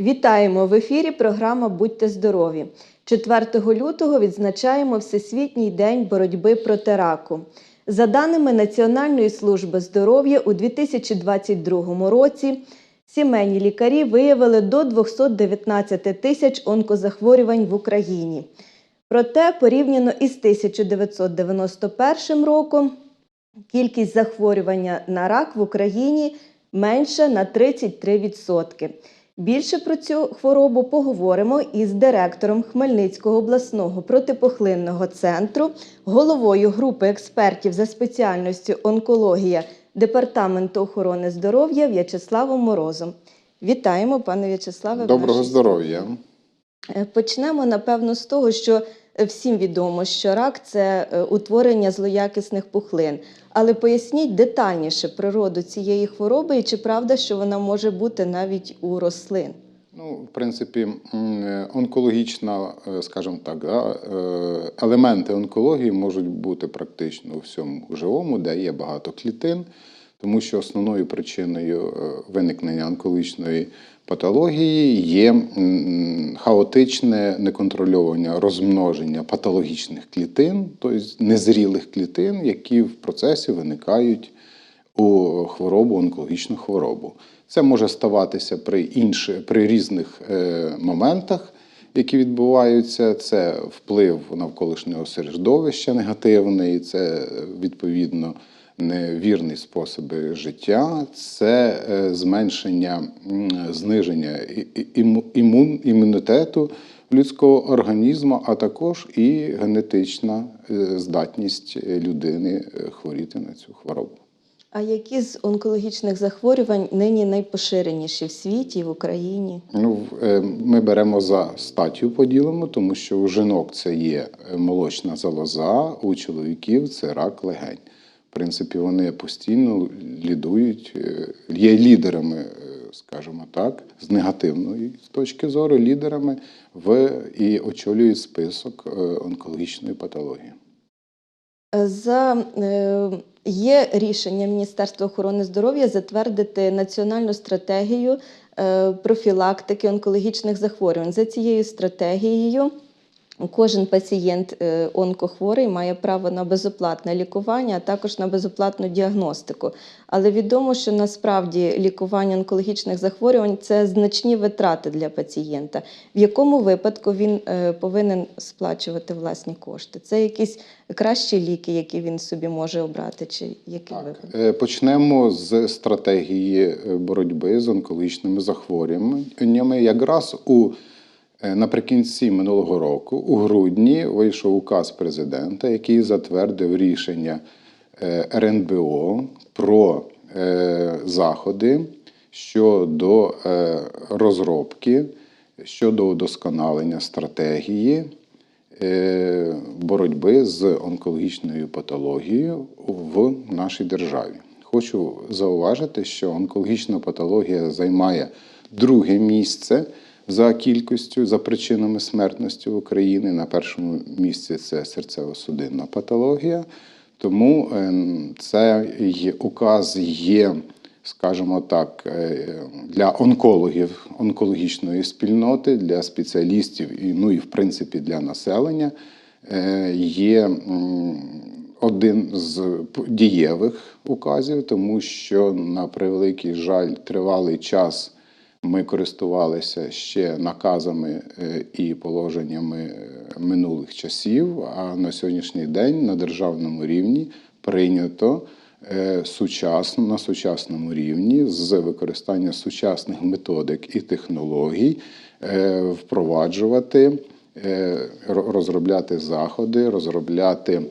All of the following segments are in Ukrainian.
Вітаємо в ефірі. Програма Будьте здорові. 4 лютого відзначаємо Всесвітній день боротьби проти раку. За даними Національної служби здоров'я, у 2022 році сімейні лікарі виявили до 219 тисяч онкозахворювань в Україні. Проте, порівняно із 1991 роком, кількість захворювання на рак в Україні менша на 33%. Більше про цю хворобу поговоримо із директором Хмельницького обласного протипохлинного центру, головою групи експертів за спеціальністю онкологія Департаменту охорони здоров'я В'ячеславом Морозом. Вітаємо, пане В'ячеславе. Доброго здоров'я. Е, Почнемо, напевно, з того, що всім відомо, що рак це е, утворення злоякісних пухлин. Але поясніть детальніше природу цієї хвороби і чи правда, що вона може бути навіть у рослин. Ну, в принципі, е, онкологічна, е, скажімо так, да, е, елементи онкології можуть бути практично у всьому живому, де є багато клітин, тому що основною причиною е, виникнення онкологічної патології є хаотичне неконтрольоване розмноження патологічних клітин, тобто незрілих клітин, які в процесі виникають у хворобу, онкологічну хворобу. Це може ставатися при інші, при різних е, моментах, які відбуваються. Це вплив навколишнього середовища негативний, це відповідно невірні способи життя, це е, зменшення, зниження імун, імунітету людського організму, а також і генетична е, здатність людини е, хворіти на цю хворобу. А які з онкологічних захворювань нині найпоширеніші в світі в Україні? Ну, ми беремо за статтю поділимо, тому що у жінок це є молочна залоза, у чоловіків це рак легень. Принципі, вони постійно лідують, е, є лідерами, е, скажімо так, з негативної точки зору, лідерами в і очолюють список е, онкологічної патології. За є рішення Міністерства охорони здоров'я затвердити національну стратегію профілактики онкологічних захворювань. За цією стратегією кожен пацієнт е, онкохворий має право на безоплатне лікування, а також на безоплатну діагностику. Але відомо, що насправді лікування онкологічних захворювань це значні витрати для пацієнта. В якому випадку він е, повинен сплачувати власні кошти? Це якісь кращі ліки, які він собі може обрати, чи який Так, е, почнемо з стратегії боротьби з онкологічними захворюваннями. Якраз у наприкінці минулого року, у грудні, вийшов указ президента, який затвердив рішення е, РНБО про е, заходи щодо е, розробки, щодо удосконалення стратегії е, боротьби з онкологічною патологією в нашій державі. Хочу зауважити, що онкологічна патологія займає друге місце за кількістю, за причинами смертності в Україні. На першому місці це серцево-судинна патологія. Тому ем, цей указ є, скажімо так, е, для онкологів онкологічної спільноти, для спеціалістів і, ну і в принципі для населення е, є один з дієвих указів, тому що на превеликий жаль тривалий час. Ми користувалися ще наказами е, і положеннями е, минулих часів, а на сьогоднішній день на державному рівні прийнято е, сучасно, на сучасному рівні з використання сучасних методик і технологій впроваджувати, розробляти заходи, розробляти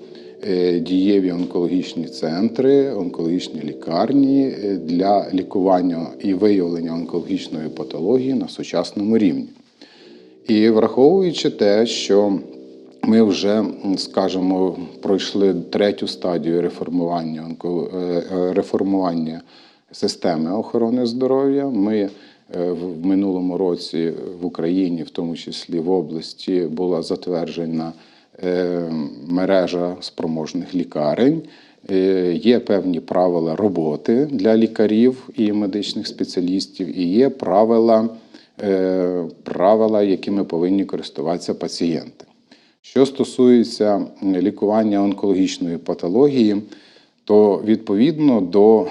дієві онкологічні центри, онкологічні лікарні е, для лікування і виявлення онкологічної патології на сучасному рівні. І враховуючи те, що ми вже, скажімо, пройшли третю стадію реформування, е, е, реформування системи охорони здоров'я, ми е, в минулому році в Україні, в тому числі в області, була затверджена е, мережа спроможних лікарень. Е, Є певні правила роботи для лікарів і медичних спеціалістів, і є правила е, правила, якими повинні користуватися пацієнти. Що стосується лікування онкологічної патології, то відповідно до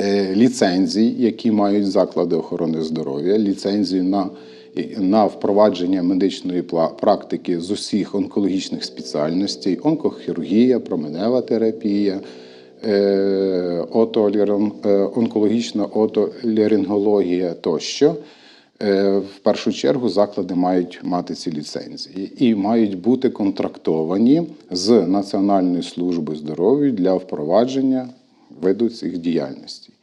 е, ліцензій, які мають заклади охорони здоров'я, ліцензії на, на впровадження медичної практики з усіх онкологічних спеціальностей, онкохірургія, променева терапія, е, е, онкологічна отоларингологія тощо. Е, В першу чергу заклади мають мати ці ліцензії і мають бути контрактовані з Національною службою здоров'я для впровадження виду цих діяльностей.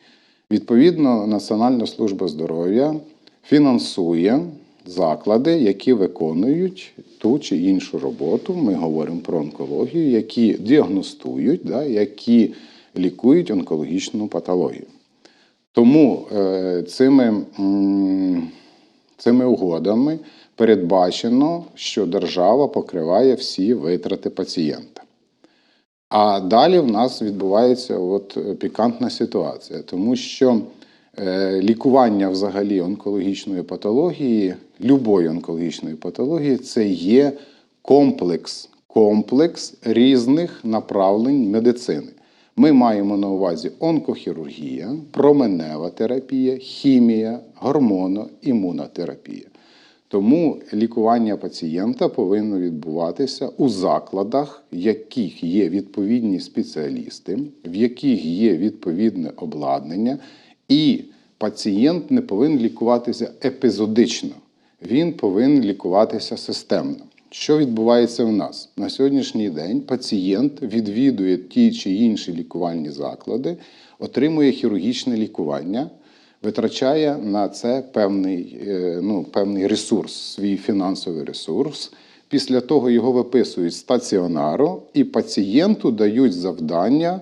Відповідно, Національна служба здоров'я фінансує заклади, які виконують ту чи іншу роботу. Ми говоримо про онкологію, які діагностують, да, які лікують онкологічну патологію. Тому е, цими, цими угодами передбачено, що держава покриває всі витрати пацієнта. А далі в нас відбувається от е, пікантна ситуація, тому що лікування взагалі онкологічної патології, любої онкологічної патології, це є комплекс, комплекс різних направлень медицини. Ми маємо на увазі онкохірургія, променева терапія, хімія, гормоно, імунотерапія. Тому лікування пацієнта повинно відбуватися у закладах, в яких є відповідні спеціалісти, в яких є відповідне обладнання, і пацієнт не повинен лікуватися епізодично, він повинен лікуватися системно. Що відбувається в нас? На сьогоднішній день пацієнт відвідує ті чи інші лікувальні заклади, отримує хірургічне лікування, витрачає на це певний, е, ну, певний ресурс, свій фінансовий ресурс. Після того його виписують стаціонару, і пацієнту дають завдання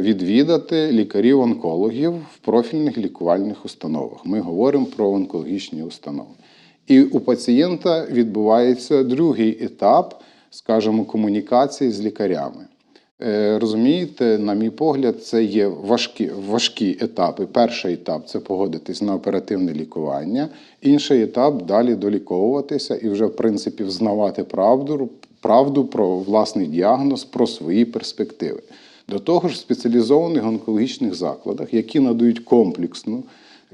відвідати лікарів-онкологів в профільних лікувальних установах. Ми говоримо про онкологічні установи. І у пацієнта відбувається другий етап, скажімо, комунікації з лікарями. Е, Розумієте, на мій погляд, це є важкі, важкі етапи. Перший етап це погодитись на оперативне лікування. Інший етап далі доліковуватися і вже, в принципі, взнавати правду, правду про власний діагноз, про свої перспективи. До того ж, в спеціалізованих онкологічних закладах, які надають комплексну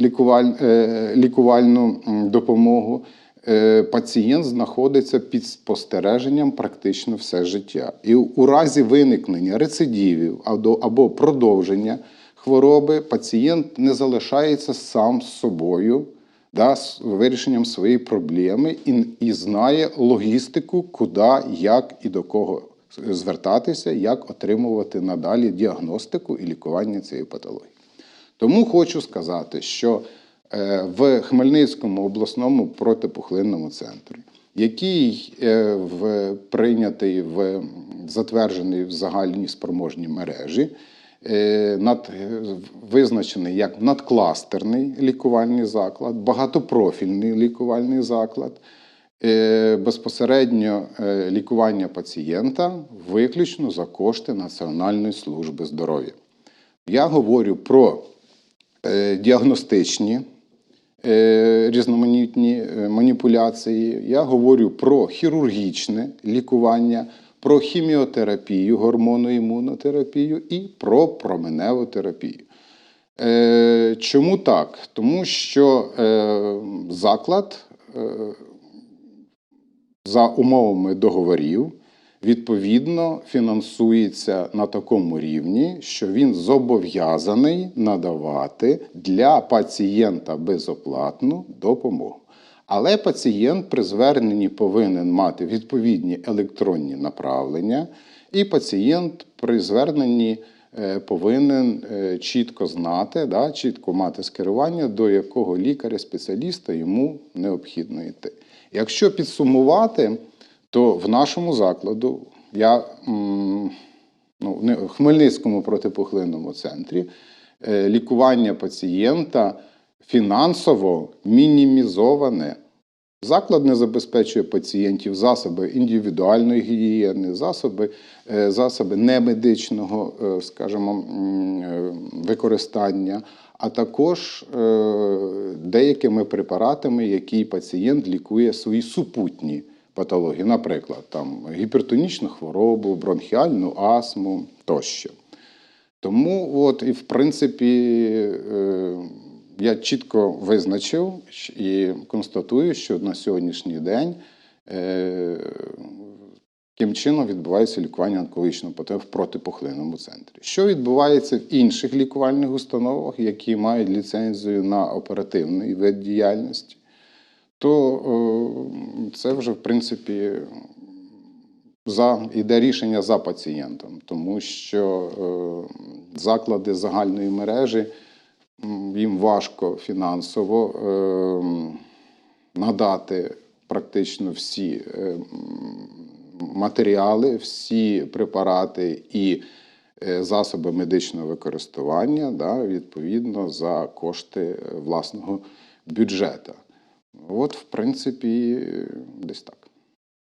е, лікувальну допомогу, е, пацієнт знаходиться під спостереженням практично все життя. І у разі виникнення рецидивів або, продовження хвороби пацієнт не залишається сам з собою. Да, з вирішенням своєї проблеми і, і знає логістику, куди, як і до кого звертатися, як отримувати надалі діагностику і лікування цієї патології. Тому хочу сказати, що е, в Хмельницькому обласному протипухлинному центрі, який е, в, прийнятий в затверджений в загальній спроможній мережі, е, над, визначений як надкластерний лікувальний заклад, багатопрофільний лікувальний заклад, безпосередньо е, лікування пацієнта виключно за кошти Національної служби здоров'я. Я говорю про е, діагностичні е, різноманітні е, маніпуляції. Я говорю про хірургічне лікування, про хіміотерапію, гормоноімунотерапію і про променеву терапію. Е, Чому так? Тому що е, заклад е, за умовами договорів відповідно фінансується на такому рівні, що він зобов'язаний надавати для пацієнта безоплатну допомогу. Але пацієнт при зверненні повинен мати відповідні електронні направлення, і пацієнт при зверненні е, повинен е, чітко знати, да, чітко мати скерування, до якого лікаря-спеціаліста йому необхідно йти. Якщо підсумувати, то в нашому закладу я ну, в Хмельницькому протипухлинному центрі е, лікування пацієнта фінансово мінімізоване. Заклад не забезпечує пацієнтів засоби індивідуальної гігієни, засоби, е, засоби немедичного, е, скажімо, використання, а також е, деякими препаратами, які пацієнт лікує свої супутні патології, наприклад, там, гіпертонічну хворобу, бронхіальну астму тощо. Тому, от, і в принципі, е, я чітко визначив і констатую, що на сьогоднішній день яким чином відбувається лікування онкологічного патогену в протипухлинному центрі. Що відбувається в інших лікувальних установах, які мають ліцензію на оперативний вид діяльності, то е, це вже, в принципі, за, іде рішення за пацієнтом, тому що е, заклади загальної мережі їм важко фінансово е, надати практично всі матеріали, всі препарати і е, засоби медичного використання да, відповідно за кошти е, власного бюджету. От, в принципі, е, десь так.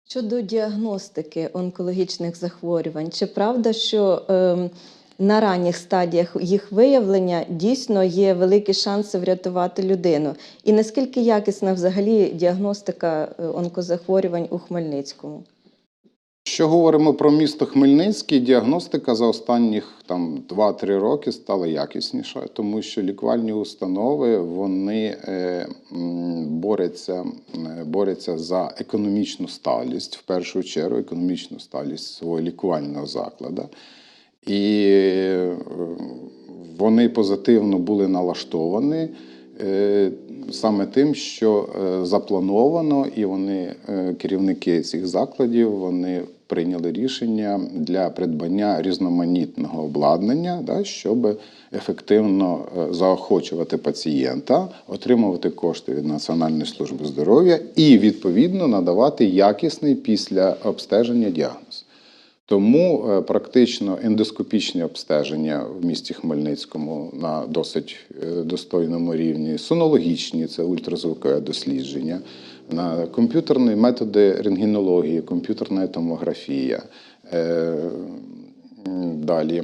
Щодо діагностики онкологічних захворювань, чи правда, що ем, на ранніх стадіях їх виявлення дійсно є великі шанси врятувати людину? І наскільки якісна взагалі діагностика е, онкозахворювань у Хмельницькому? Що говоримо про місто Хмельницький, діагностика за останніх там 2-3 роки стала якісніша, тому що лікувальні установи вони е, борються, е, борються за економічну сталість, в першу чергу, економічну сталість свого лікувального закладу. І е, вони позитивно були налаштовані саме тим, що заплановано, і вони, керівники цих закладів, вони прийняли рішення для придбання різноманітного обладнання, да, щоб ефективно е, заохочувати пацієнта, отримувати кошти від Національної служби здоров'я і відповідно надавати якісний після обстеження діагноз. Тому е, практично ендоскопічні обстеження в місті Хмельницькому на досить е, достойному рівні, сонологічні це ультразвукове дослідження, на комп'ютерні методи рентгенології, комп'ютерна томографія. е, Далі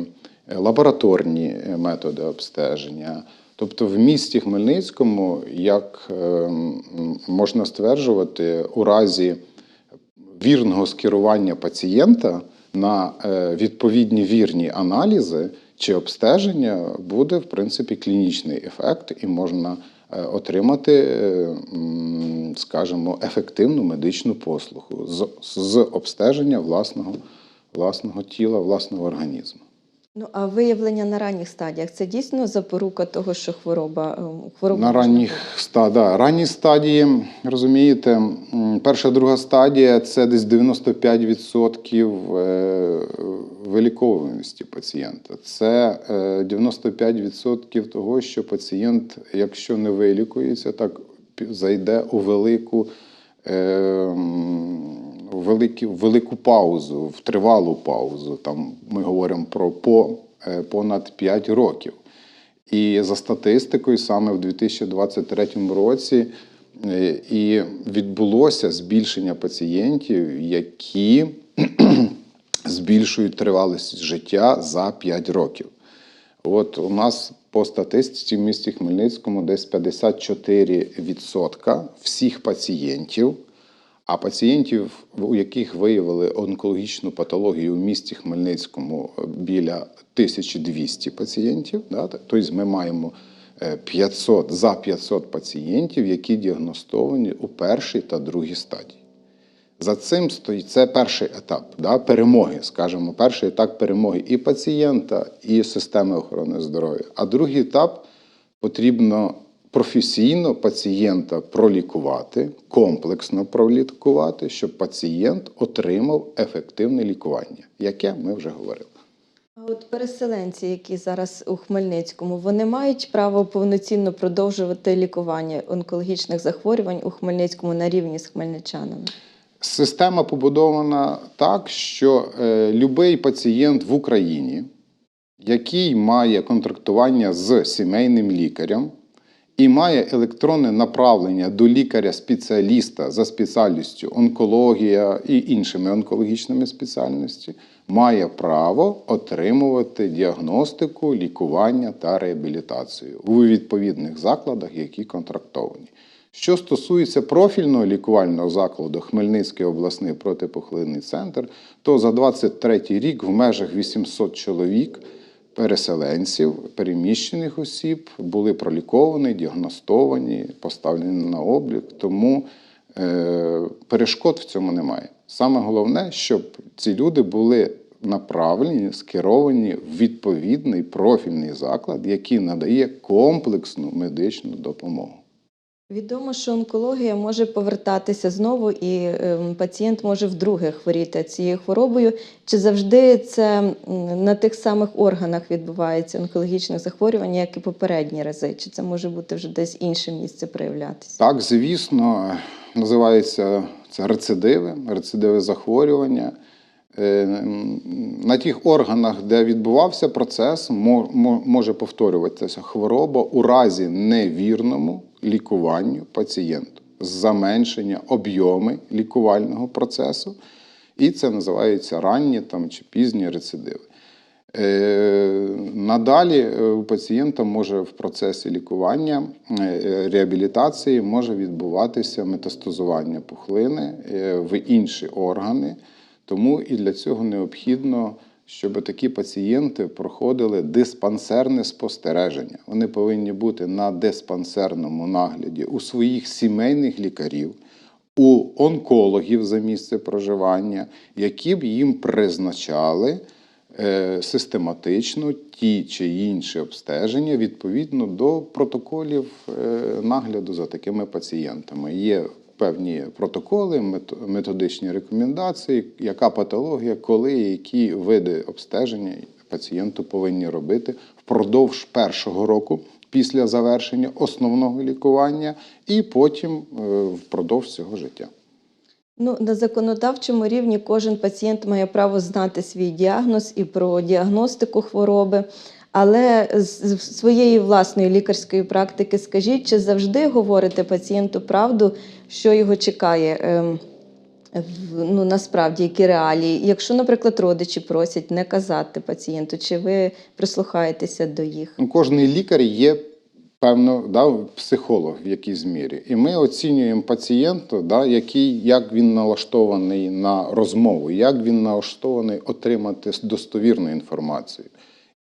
лабораторні методи обстеження. Тобто в місті Хмельницькому, як можна стверджувати, у разі вірного скерування пацієнта на е, відповідні вірні аналізи чи обстеження буде, в принципі, клінічний ефект, і можна е, отримати, е, скажімо, ефективну медичну послугу з, з обстеження власного, власного тіла, власного організму. Ну а виявлення на ранніх стадіях це дійсно запорука того, що хвороба е, хвороба На ранніх ста, да, ранні стадії, розумієте, перша, друга стадія це десь 95% е, виліковуваності пацієнта. Це е, 95% того, що пацієнт, якщо не вилікується, так зайде у велику. е, м, великі- велику паузу, в тривалу паузу. Там ми говоримо про по, е, понад 5 років. І за статистикою, саме в 2023 році е, і відбулося збільшення пацієнтів, які збільшують тривалість життя за 5 років. От у нас по статистиці в місті Хмельницькому десь 54% всіх пацієнтів, а пацієнтів, у яких виявили онкологічну патологію в місті Хмельницькому е, біля 1200 пацієнтів. Да? Тобто ми маємо е, 500, за 500 пацієнтів, які діагностовані у першій та другій стадії. За цим стоїть це перший етап да, перемоги, скажімо, перший етап перемоги і пацієнта, і системи охорони здоров'я. А другий етап потрібно професійно пацієнта пролікувати, комплексно пролікувати, щоб пацієнт отримав ефективне лікування, яке ми вже говорили. А от переселенці, які зараз у Хмельницькому, вони мають право повноцінно продовжувати лікування онкологічних захворювань у Хмельницькому на рівні з хмельничанами. Система побудована так, що е, будь-який пацієнт в Україні, який має контрактування з сімейним лікарем і має електронне направлення до лікаря-спеціаліста за спеціальністю онкологія і іншими онкологічними спеціальностями, має право отримувати діагностику, лікування та реабілітацію у відповідних закладах, які контрактовані. Що стосується профільного лікувального закладу Хмельницький обласний протипухлинний центр, то за 23 рік в межах 800 чоловік переселенців, переміщених осіб були проліковані, діагностовані, поставлені на облік. Тому е, перешкод в цьому немає. Саме головне, щоб ці люди були направлені, скеровані в відповідний профільний заклад, який надає комплексну медичну допомогу. Відомо, що онкологія може повертатися знову, і ем, пацієнт може вдруге хворіти цією хворобою. Чи завжди це на тих самих органах відбувається онкологічне захворювання, як і попередні рази? Чи це може бути вже десь інше місце проявлятися? Так, звісно, називається це рецидиви, рецидиви захворювання. Е, На тих органах, де відбувався процес, мо- мо- може повторюватися хвороба у разі невірному лікуванню пацієнту, зменшення об'єми лікувального процесу, і це називається ранні там, чи пізні рецидиви. Е, Надалі е, у пацієнта може в процесі лікування е, реабілітації може відбуватися метастазування пухлини в інші органи. Тому і для цього необхідно, щоб такі пацієнти проходили диспансерне спостереження. Вони повинні бути на диспансерному нагляді у своїх сімейних лікарів, у онкологів за місце проживання, які б їм призначали е, систематично ті чи інші обстеження відповідно до протоколів е, нагляду за такими пацієнтами. Є певні протоколи, методичні рекомендації, яка патологія, коли і які види обстеження пацієнту повинні робити впродовж першого року після завершення основного лікування, і потім е, впродовж всього життя. Ну, на законодавчому рівні кожен пацієнт має право знати свій діагноз і про діагностику хвороби. Але з своєї власної лікарської практики скажіть, чи завжди говорите пацієнту правду, що його чекає? ем, Ну, насправді, які реалії. Якщо, наприклад, родичі просять не казати пацієнту, чи ви прислухаєтеся до їх? Ну, Кожний лікар є певно да, психолог в якійсь мірі. І ми оцінюємо пацієнта, да, який, як він налаштований на розмову, як він налаштований отримати достовірну інформацію.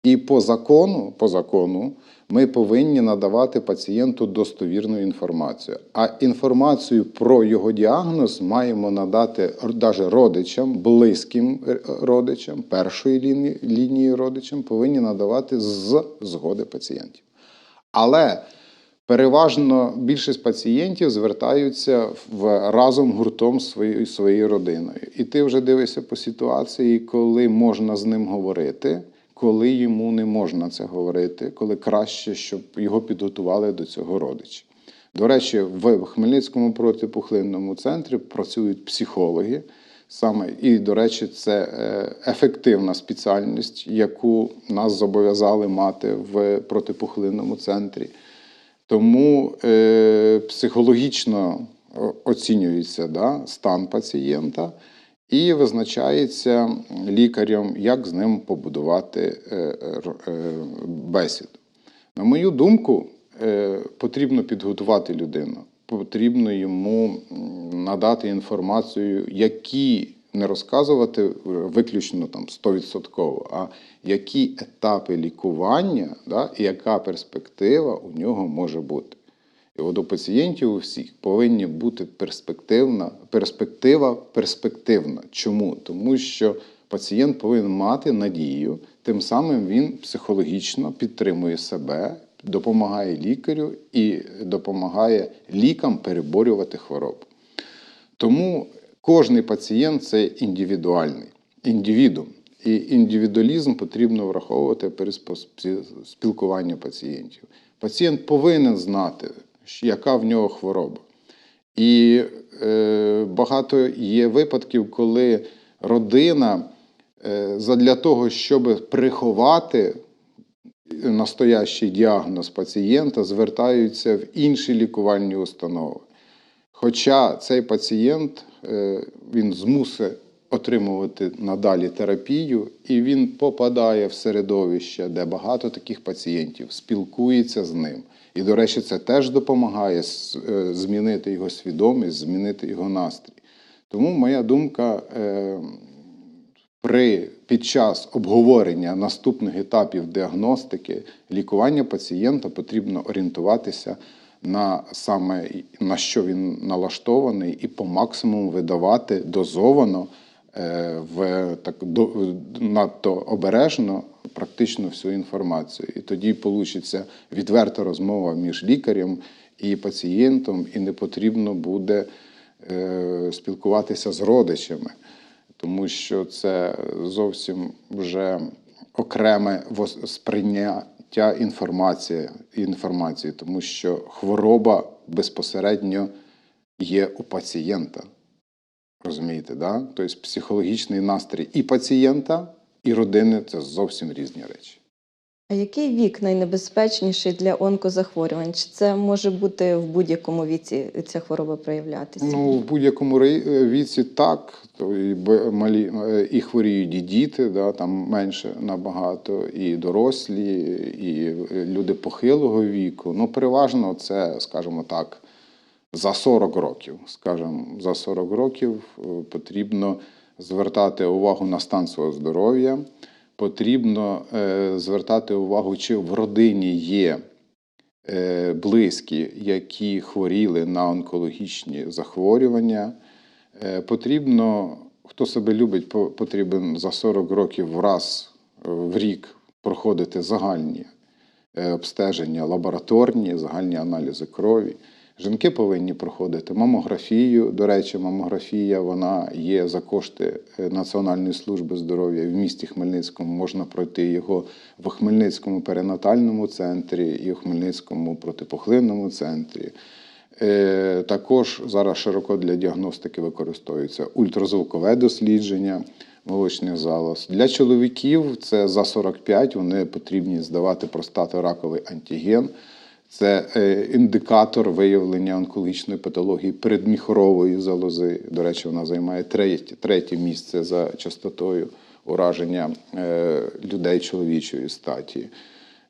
І по закону, по закону ми повинні надавати пацієнту достовірну інформацію. А інформацію про його діагноз маємо надати навіть родичам, близьким е, родичам, першої лінії, лінії родичам, повинні надавати з згоди пацієнтів. Але переважно більшість пацієнтів звертаються в разом гуртом своєю, своєю родиною. І ти вже дивишся по ситуації, коли можна з ним говорити, коли йому не можна це говорити, коли краще, щоб його підготували до цього родичі. До речі, в Хмельницькому протипухлинному центрі працюють психологи. Саме і, до речі, це е, ефективна спеціальність, яку нас зобов'язали мати в протипухлинному центрі. Тому е, психологічно оцінюється да, стан пацієнта і визначається лікарем, як з ним побудувати е, е, бесіду. На мою думку, е, потрібно підготувати людину, потрібно йому надати інформацію, які не розказувати виключно там 100%, а які етапи лікування да, і яка перспектива у нього може бути. І от пацієнтів у всіх повинні бути перспективна, перспектива перспективна. Чому? Тому що пацієнт повинен мати надію, тим самим він психологічно підтримує себе, допомагає лікарю і допомагає лікам переборювати хворобу. Тому кожний пацієнт це індивідуальний індивідум. І індивідуалізм потрібно враховувати при спілкуванні пацієнтів. Пацієнт повинен знати, яка в нього хвороба. І е, багато є випадків, коли родина е, задля того, щоб приховати настоящий діагноз пацієнта, звертаються в інші лікувальні установи. Хоча цей пацієнт е, він змусить отримувати надалі терапію, і він попадає в середовище, де багато таких пацієнтів, спілкується з ним. І, до речі, це теж допомагає е, змінити його свідомість, змінити його настрій. Тому моя думка е, при під час обговорення наступних етапів діагностики лікування пацієнта потрібно орієнтуватися на саме на що він налаштований, і по максимуму видавати дозовано в так до, надто обережно практично всю інформацію. І тоді вийде відверта розмова між лікарем і пацієнтом, і не потрібно буде е, спілкуватися з родичами тому що це зовсім вже окреме сприйняття інформації, інформації, тому що хвороба безпосередньо є у пацієнта. Розумієте, да? Тобто психологічний настрій і пацієнта, і родини це зовсім різні речі. А який вік найнебезпечніший для онкозахворювань? Чи це може бути в будь-якому віці ця хвороба проявлятися? Ну, в будь-якому е, віці так, то і малі е, і хворіють і діти, да, там менше набагато, і дорослі, і е, люди похилого віку. Ну, переважно це, скажімо так, за 40 років. Скажімо, за 40 років е, потрібно звертати увагу на стан свого здоров'я. Потрібно е, звертати увагу, чи в родині є е, близькі, які хворіли на онкологічні захворювання. Потрібно, хто себе любить, по- потрібен за 40 років раз в рік проходити загальні обстеження лабораторні, загальні аналізи крові. Жінки повинні проходити мамографію. До речі, мамографія вона є за кошти е, Національної служби здоров'я. В місті Хмельницькому можна пройти його в Хмельницькому перинатальному центрі і в Хмельницькому протипухлинному центрі. Е, Також зараз широко для діагностики використовується ультразвукове дослідження молочних залоз. Для чоловіків це за 45 вони потрібні здавати простатораковий антиген. Це е, індикатор виявлення онкологічної патології передміхорової залози. До речі, вона займає третє, третє місце за частотою ураження е, людей чоловічої статі.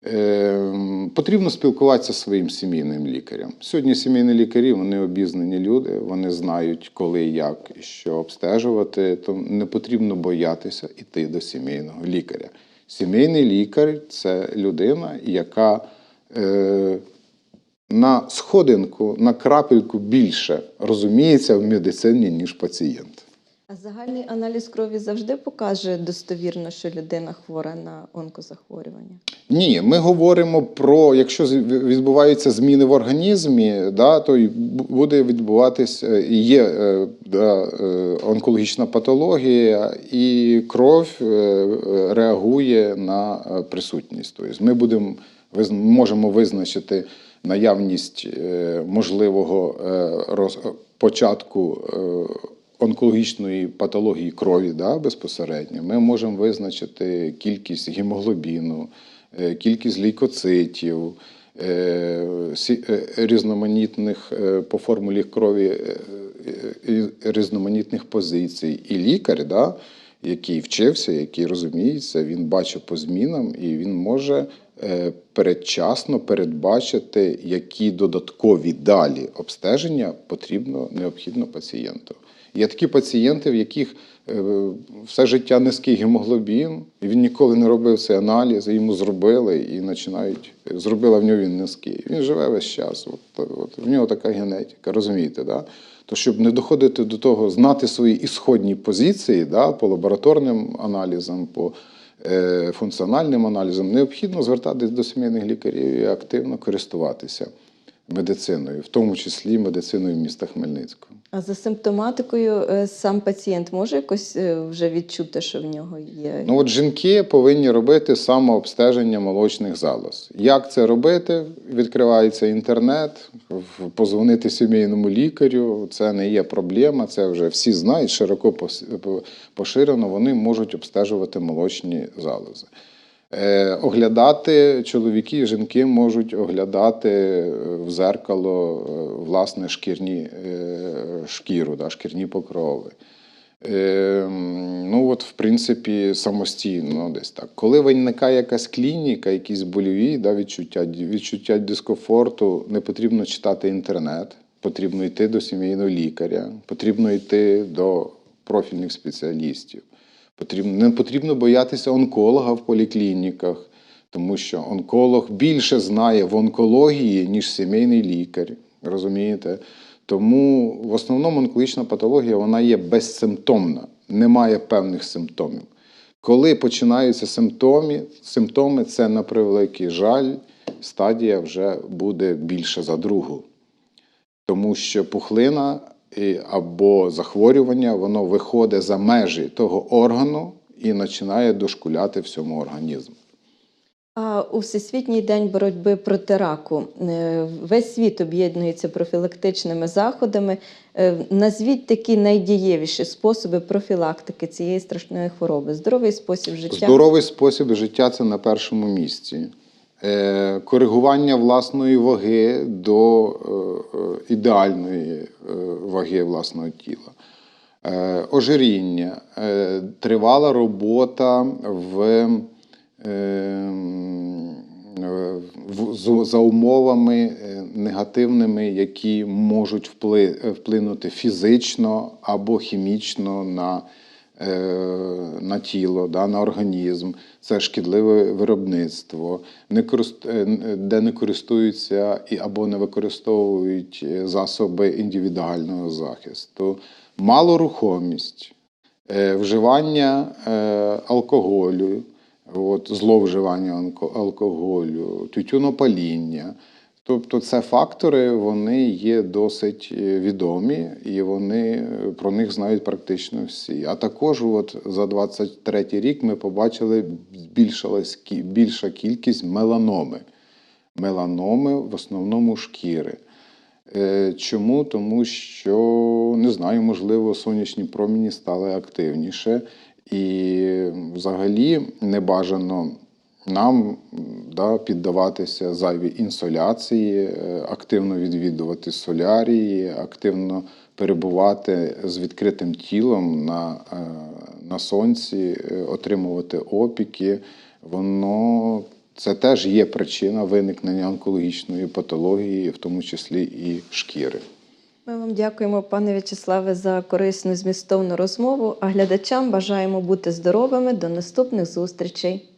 Е, Потрібно спілкуватися зі своїм сімейним лікарем. Сьогодні сімейні лікарі вони обізнані люди, вони знають, коли, як і що обстежувати. То не потрібно боятися йти до сімейного лікаря. Сімейний лікар це людина, яка на сходинку, на крапельку більше розуміється в медицині, ніж пацієнт. А загальний аналіз крові завжди покаже достовірно, що людина хвора на онкозахворювання. Ні, ми говоримо про якщо відбуваються зміни в організмі, да, то й буде відбуватися є е, да, е, онкологічна патологія, і кров е, е, реагує на е, присутність. Тобто ми будемо можемо визначити наявність е, можливого е, початку. е, онкологічної патології крові да, безпосередньо, ми можемо визначити кількість гемоглобіну, кількість лейкоцитів, різноманітних по формулі крові різноманітних позицій. І лікар, да, який вчився, який розуміється, він бачить по змінам і він може передчасно передбачити, які додаткові далі обстеження потрібно необхідно пацієнту. Є такі пацієнти, в яких е, все життя низький гемоглобін, і він ніколи не робив цей аналіз, йому зробили і починають. Зробила в нього він низький. Він живе весь час. От, от, в нього така генетика, розумієте, да? То щоб не доходити до того, знати свої ісходні позиції да, по лабораторним аналізам, по е, функціональним аналізом, необхідно звертатись до сімейних лікарів і активно користуватися медициною, в тому числі медициною міста Хмельницького. А за симптоматикою е, сам пацієнт може якось е, вже відчути, що в нього є. Ну от жінки повинні робити самообстеження молочних залоз. Як це робити? Відкривається інтернет, позвонити сімейному лікарю. Це не є проблема. Це вже всі знають, широко поширено. Вони можуть обстежувати молочні залози. Е, оглядати чоловіки і жінки можуть оглядати е, в зеркало е, власне шкірні, шкіру, да, шкірні покрови. Ну, от, в принципі, самостійно десь так. Коли виникає якась клініка, якісь больові да, відчуття, відчуття дискомфорту, не потрібно читати інтернет, потрібно йти до сімейного лікаря, потрібно йти до профільних спеціалістів. Не потрібно боятися онколога в поліклініках, тому що онколог більше знає в онкології, ніж сімейний лікар. Розумієте? Тому в основному онкологічна патологія вона є безсимптомна, немає певних симптомів. Коли починаються симптоми, симптоми це на превеликий жаль, стадія вже буде більше за другу. Тому що пухлина і- або захворювання воно виходить за межі того органу і починає дошкуляти всьому організму. А у Всесвітній день боротьби проти раку е, весь світ об'єднується профілактичними заходами. Е, Назвіть такі найдієвіші способи профілактики цієї страшної хвороби. Здоровий спосіб життя. Здоровий спосіб життя це на першому місці. Е, коригування власної ваги до ідеальної ваги власного тіла. Е, ожиріння, е, тривала робота в, е, в- за умовами негативними, які можуть вплинути фізично або хімічно на на тіло, да, на організм, це шкідливе виробництво, не корист- е, де не користуються і або не використовують е, засоби індивідуального захисту, малорухомість, е, вживання е, алкоголю, от, зловживання алкоголю, тютюнопаління. Тобто це фактори, вони є досить е, відомі і вони е, про них знають практично всі. А також от за 23 рік ми побачили більша кількість меланоми. Меланоми в основному шкіри. Е, Чому? Тому що не знаю, можливо, сонячні промені стали активніше, і взагалі не бажано нам да, піддаватися зайвій інсоляції, е, активно відвідувати солярії, активно перебувати з відкритим тілом на, е, на сонці, е, отримувати опіки. Воно це теж є причина виникнення онкологічної патології, в тому числі і шкіри. Ми вам дякуємо, пане В'ячеславе, за корисну змістовну розмову. А глядачам бажаємо бути здоровими. До наступних зустрічей.